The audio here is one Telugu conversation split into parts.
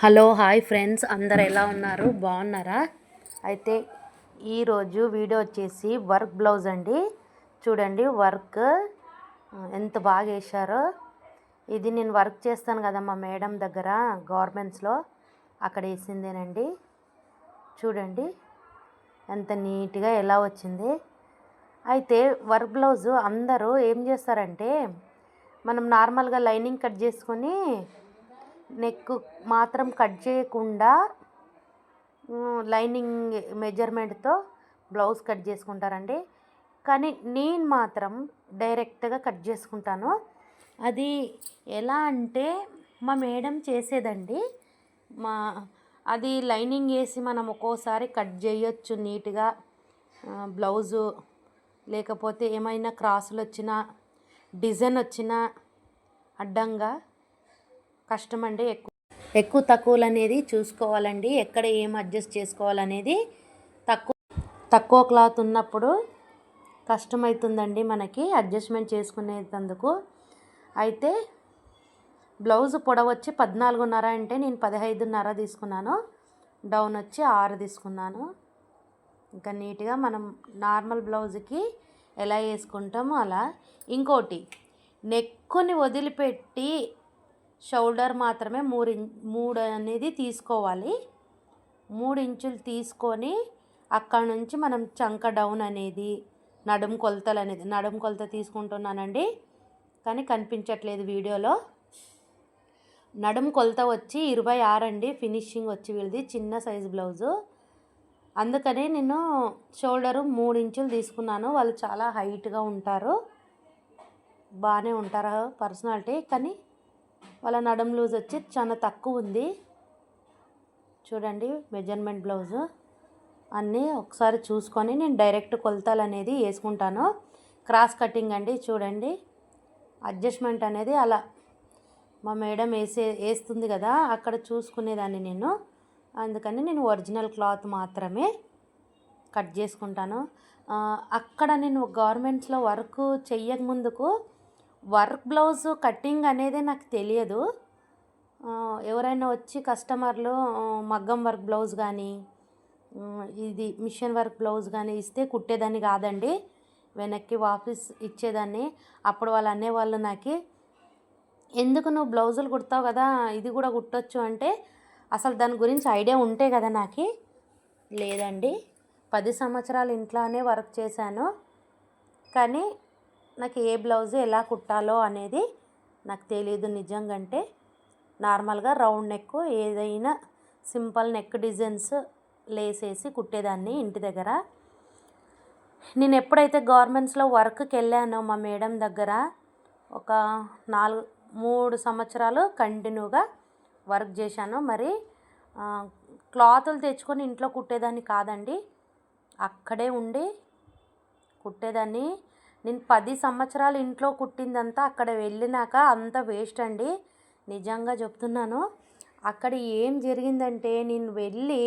Hello hi friends. అందరు ఎలా ఉన్నారు? బాగున్నారా? అయితే ఈరోజు వీడియో వచ్చేసి వర్క్ బ్లౌజ్ అండి. చూడండి వర్క్ ఎంత బాగా వేశారో. ఇది నేను వర్క్ చేస్తాను కదా మా మేడం దగ్గర గవర్నమెంట్స్లో. అక్కడ వేసిందేనండి. చూడండి ఎంత నీట్గా ఎలా వచ్చింది. అయితే వర్క్ బ్లౌజు అందరూ ఏం చేస్తారంటే మనం నార్మల్గా లైనింగ్ కట్ చేసుకొని నెక్ మాత్రం కట్ చేయకుండా లైనింగ్ మెజర్మెంట్తో బ్లౌజ్ కట్ చేసుకుంటారండి. కానీ నేను మాత్రం డైరెక్ట్గా కట్ చేసుకుంటాను. అది ఎలా అంటే మా మేడం చేసేదండి. మా అది లైనింగ్ వేసి మనం ఒక్కోసారి కట్ చేయొచ్చు నీట్గా. బ్లౌజు లేకపోతే ఏమైనా క్రాసులు వచ్చినా డిజైన్ వచ్చినా అడ్డంగా కష్టం అండి ఎక్కువ. ఎక్కువ తక్కువలు అనేది చూసుకోవాలండి. ఎక్కడ ఏం అడ్జస్ట్ చేసుకోవాలనేది తక్కువ. తక్కువ క్లాత్ ఉన్నప్పుడు కష్టమవుతుందండి మనకి అడ్జస్ట్మెంట్ చేసుకునేందుకు అయితే బ్లౌజ్ పొడవు వచ్చి పద్నాలుగున్నర అంటే నేను పదహైదున్నర తీసుకున్నాను. డౌన్ వచ్చి ఆరు తీసుకున్నాను. ఇంకా నీట్గా మనం నార్మల్ బ్లౌజ్కి ఎలా వేసుకుంటామో అలా. ఇంకోటి నెక్కుని వదిలిపెట్టి షోల్డర్ మాత్రమే మూడు మూడు అనేది తీసుకోవాలి. మూడు ఇంచులు తీసుకొని అక్కడ నుంచి మనం చంక డౌన్ అనేది నడుం కొలతలు అనేది నడుం కొలత తీసుకుంటున్నానండి. కానీ కనిపించట్లేదు వీడియోలో. నడుం కొలత వచ్చి ఇరవై ఆరు అండి ఫినిషింగ్ వచ్చి వీళ్ళది చిన్న సైజు బ్లౌజు. అందుకనే నేను షోల్డరు మూడు ఇంచులు తీసుకున్నాను. వాళ్ళు చాలా హైట్గా ఉంటారు. బాగానే ఉంటారు పర్సనాలిటీ. కానీ వాళ్ళ నడుం లూజ్ వచ్చి చాలా తక్కువ ఉంది. చూడండి మెజర్మెంట్ బ్లౌజు. అన్నీ ఒకసారి చూసుకొని నేను డైరెక్ట్ కొలతలు అనేది వేసుకుంటాను. క్రాస్ కటింగ్ అండి చూడండి. అడ్జస్ట్మెంట్ అనేది అలా మా మేడం వేసే వేస్తుంది కదా అక్కడ చూసుకునేదాన్ని నేను. అందుకని నేను ఒరిజినల్ క్లాత్ మాత్రమే కట్ చేసుకుంటాను. అక్కడ నేను గవర్నమెంట్స్లో వర్క్ చెయ్యక ముందుకు వర్క్ బ్లౌజ్ కటింగ్ అనేది నాకు తెలియదు. ఎవరైనా వచ్చి కస్టమర్లు మగ్గం వర్క్ బ్లౌజ్ కానీ ఇది మిషన్ వర్క్ బ్లౌజ్ కానీ ఇస్తే కుట్టేదాన్ని కాదండి. వెనక్కి వాపస్ ఇచ్చేదాన్ని. అప్పుడు వాళ్ళు అనేవాళ్ళు నాకు ఎందుకు నువ్వు బ్లౌజులు కుడతావు కదా ఇది కూడా కుట్టొచ్చు అంటే అసలు దాని గురించి ఐడియా ఉంటే కదా నాకు. లేదండి పది సంవత్సరాలు ఇంట్లోనే వర్క్ చేశాను. కానీ నాకు ఏ బ్లౌజ్ ఎలా కుట్టాలో అనేది నాకు తెలియదు నిజంగా అంటే నార్మల్గా రౌండ్ నెక్ ఏదైనా సింపుల్ నెక్ డిజైన్స్ లేసేసి కుట్టేదాన్ని ఇంటి దగ్గర. నేను ఎప్పుడైతే గవర్నమెంట్స్లో వర్క్కి వెళ్ళానో మా మేడం దగ్గర ఒక నాలుగు మూడు సంవత్సరాలు కంటిన్యూగా వర్క్ చేశాను. మరి క్లాతులు తెచ్చుకొని ఇంట్లో కుట్టేదాన్ని కాదండి. అక్కడే ఉండి కుట్టేదాన్ని. నేను పది సంవత్సరాలు ఇంట్లో కుట్టిందంతా అక్కడ వెళ్ళినాక అంత వేస్ట్ అండి. నిజంగా చెప్తున్నాను. అక్కడ ఏం జరిగిందంటే నేను వెళ్ళి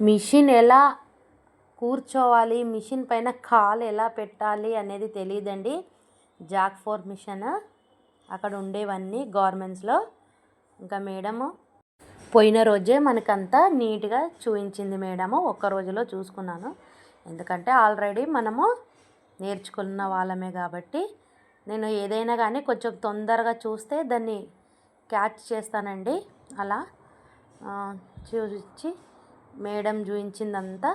మిషన్ ఎలా కూర్చోవాలి మిషన్ పైన కాలు ఎలా పెట్టాలి అనేది తెలియదండి. జాక్ ఫోర్ మిషన్ అక్కడ ఉండేవన్నీ గవర్నమెంట్స్లో ఇంకా మేడము పోయిన రోజే మనకంతా నీట్గా చూపించింది మేడము ఒక్క రోజులో చూసుకున్నాను. ఎందుకంటే ఆల్రెడీ మనము నేర్చుకున్న వాళ్ళమే కాబట్టి నేను ఏదైనా కానీ కొంచెం తొందరగా చూస్తే దాన్ని క్యాచ్ చేస్తానండి. అలా చూసి మేడం చూపించిందంతా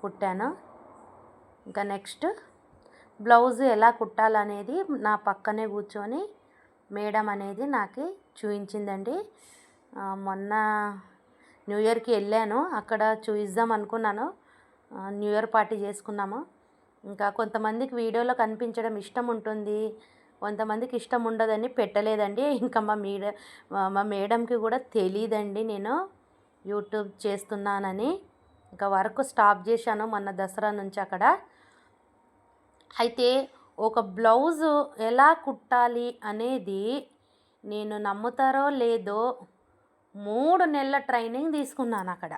కుట్టాను. ఇంకా నెక్స్ట్ బ్లౌజ్ ఎలా కుట్టాలనేది నా పక్కనే కూర్చొని మేడం అనేది నాకు చూపించిందండి. మొన్న న్యూ ఇయర్కి వెళ్ళాను. అక్కడ చూయిద్దాం అనుకున్నాను. న్యూ ఇయర్ పార్టీ చేసుకున్నాము. ఇంకా కొంతమందికి వీడియోలో కనిపించడం ఇష్టం ఉంటుంది. కొంతమందికి ఇష్టం ఉండదని పెట్టలేదండి. ఇంకా మా మీడ మా మేడంకి కూడా తెలియదండి నేను యూట్యూబ్ చేస్తున్నానని. ఇంకా వర్క్ స్టాప్ చేశాను మొన్న దసరా నుంచి అక్కడ. అయితే ఒక బ్లౌజు ఎలా కుట్టాలి అనేది నేను నమ్ముతారో లేదో మూడు నెలల ట్రైనింగ్ తీసుకున్నాను అక్కడ.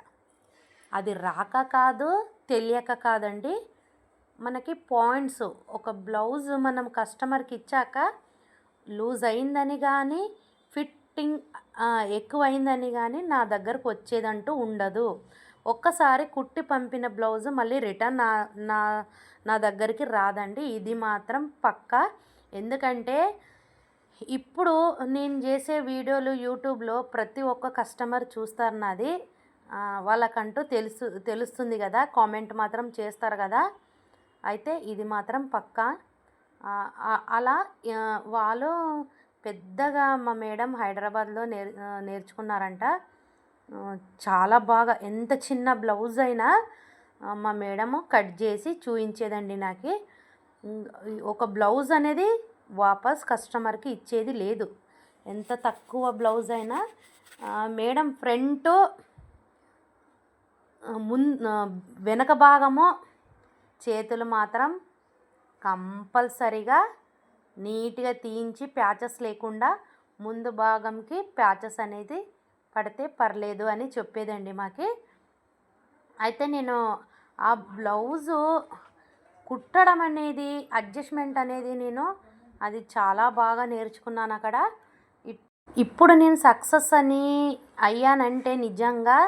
అది రాక కాదు తెలియక కాదండి. మనకి పాయింట్స్ ఒక బ్లౌజ్ మనం కస్టమర్కి ఇచ్చాక లూజ్ అయిందని కానీ ఫిట్టింగ్ ఎక్కువైందని కానీ నా దగ్గరకు వచ్చేదంటూ ఉండదు. ఒక్కసారి కుట్టి పంపిన బ్లౌజ్ మళ్ళీ రిటర్న్ నా నా నా దగ్గరికి రాదండి. ఇది మాత్రం పక్కా. ఎందుకంటే ఇప్పుడు నేను చేసే వీడియోలు యూట్యూబ్లో ప్రతి ఒక్క కస్టమర్ చూస్తారు నాది. వాళ్ళకంటూ తెలుసు తెలుస్తుంది కదా. కామెంట్ మాత్రం చేస్తారు కదా. అయితే ఇది మాత్రం పక్కా. అలా వాళ్ళు పెద్దగా మా మేడం హైదరాబాద్లో నేర్ నేర్చుకున్నారంట. చాలా బాగా ఎంత చిన్న బ్లౌజ్ అయినా మా మేడము కట్ చేసి చూపించేదండి నాకు. ఒక బ్లౌజ్ అనేది వాపస్ కస్టమర్కి ఇచ్చేది లేదు. ఎంత తక్కువ బ్లౌజ్ అయినా మేడం ఫ్రంట్ మున్ వెనక భాగము చేతులు మాత్రం కంపల్సరిగా నీట్గా తీయించి ప్యాచెస్ లేకుండా ముందు భాగంకి ప్యాచెస్ అనేది పడితే పర్లేదు అని చెప్పేదండి మాకి. అయితే నేను ఆ బ్లౌజు కుట్టడం అనేది అడ్జస్ట్మెంట్ అనేది నేను అది చాలా బాగా నేర్చుకున్నాను అక్కడ. ఇప్పుడు నేను సక్సెస్ అని అయ్యానంటే నిజంగా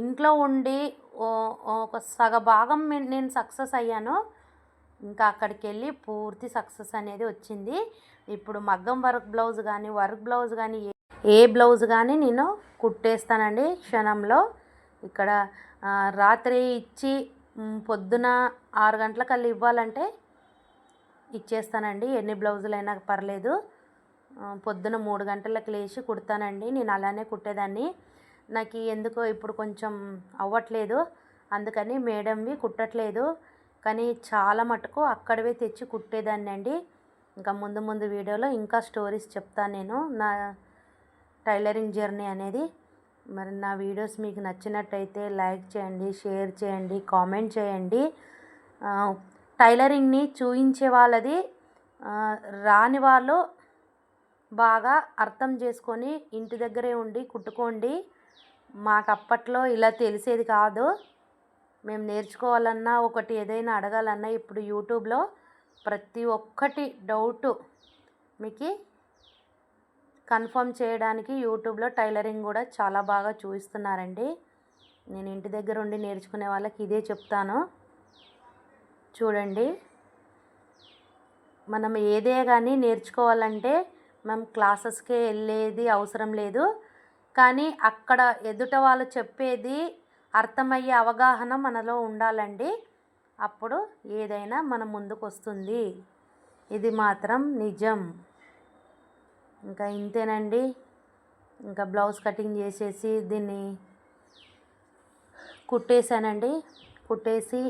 ఇంట్లో ఉండి ఒక సగ భాగం నేను సక్సెస్ అయ్యాను. ఇంకా అక్కడికి వెళ్ళి పూర్తి సక్సెస్ అనేది వచ్చింది. ఇప్పుడు మగ్గం వర్క్ బ్లౌజ్ కానీ వర్క్ బ్లౌజ్ కానీ ఏ బ్లౌజ్ కానీ నేను కుట్టేస్తానండి క్షణంలో. ఇక్కడ రాత్రి ఇచ్చి పొద్దున ఆరు గంటలకల్లా ఇవ్వాలంటే ఇచ్చేస్తానండి. ఎన్ని బ్లౌజులైనా పర్లేదు. పొద్దున మూడు గంటలకు లేచి కుడతానండి. నేను అలానే కుట్టేదాన్ని. నాకు ఎందుకో ఇప్పుడు కొంచెం అవ్వట్లేదు. అందుకని మేడంవి కుట్టట్లేదు. కానీ చాలా మటుకు అక్కడవే తెచ్చి కుట్టేదాన్ని అండి. ఇంకా ముందు ముందు వీడియోలో ఇంకా స్టోరీస్ చెప్తాను నేను. నా టైలరింగ్ జర్నీ అనేది. మరి నా వీడియోస్ మీకు నచ్చినట్టయితే లైక్ చేయండి షేర్ చేయండి కామెంట్ చేయండి. టైలరింగ్ని చూయించే వాళ్ళది రాని వాళ్ళు బాగా అర్థం చేసుకొని ఇంటి దగ్గరే ఉండి కుట్టుకోండి. మాకు అప్పట్లో ఇలా తెలిసేది కాదు. మేము నేర్చుకోవాలన్నా ఒకటి ఏదైనా అడగాలన్నా ఇప్పుడు యూట్యూబ్లో ప్రతి ఒక్కటి డౌటు మీకు కన్ఫర్మ్ చేయడానికి యూట్యూబ్లో టైలరింగ్ కూడా చాలా బాగా చూపిస్తున్నారండి. నేను ఇంటి దగ్గర ఉండి నేర్చుకునే వాళ్ళకి ఇదే చెప్తాను. చూడండి. మనం ఏదే కానీ నేర్చుకోవాలంటే మనం క్లాసెస్కే వెళ్ళేది అవసరం లేదు. కానీ అక్కడ ఎదుట వాళ్ళు చెప్పేది అర్థమయ్యే అవగాహన మనలో ఉండాలండి. అప్పుడు ఏదైనా మన ముందుకు వస్తుంది ఇది మాత్రం నిజం. ఇంకా ఇంతేనండి. ఇంకా బ్లౌజ్ కటింగ్ చేసేసి దీన్ని కుట్టేశానండి. కుట్టేసి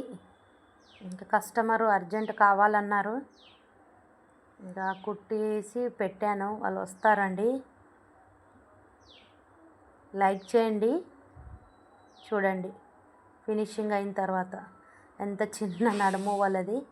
ఇంకా కస్టమరు అర్జెంట్ కావాలన్నారు. ఇంకా కుట్టేసి పెట్టాను. వాళ్ళు వస్తారండి. లైక్ చేయండి. చూడండి. ఫినిషింగ్ అయిన తర్వాత ఎంత చిన్న నడుము వాళ్ళది.